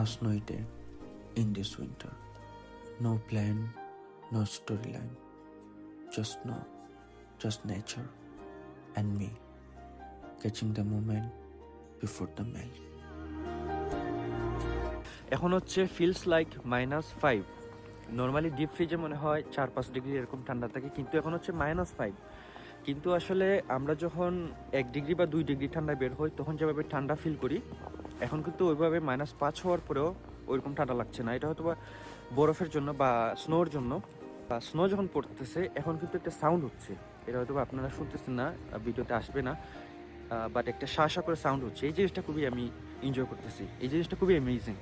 As night in this winter no plan no story line just no just nature and me catching the moment before the mail এখন হচ্ছে feels like minus five normally deep ফ্রিজে মনে হয় চার পাঁচ degree এরকম ঠান্ডা থাকে, কিন্তু এখন হচ্ছে মাইনাস ফাইভ কিন্তু আসলে আমরা যখন এক ডিগ্রি বা দুই ডিগ্রি ঠান্ডা বের হই, তখন যেভাবে ঠান্ডা ফিল করি, এখন কিন্তু ওইভাবে মাইনাস পাঁচ হওয়ার পরেও ওইরকম ঠান্ডা লাগছে না। এটা হয়তো বা বরফের জন্য বা স্নোর জন্য। বা স্নো যখন পড়তেছে, এখন কিন্তু একটা সাউন্ড হচ্ছে। এটা হয়তো আপনারা শুনতেছেন না ভিডিওতে আসবে না। বাট একটা শা শা করে সাউন্ড হচ্ছে। এই জিনিসটা খুবই আমি এনজয় করতেছি। এই জিনিসটা খুবই অ্যামেজিং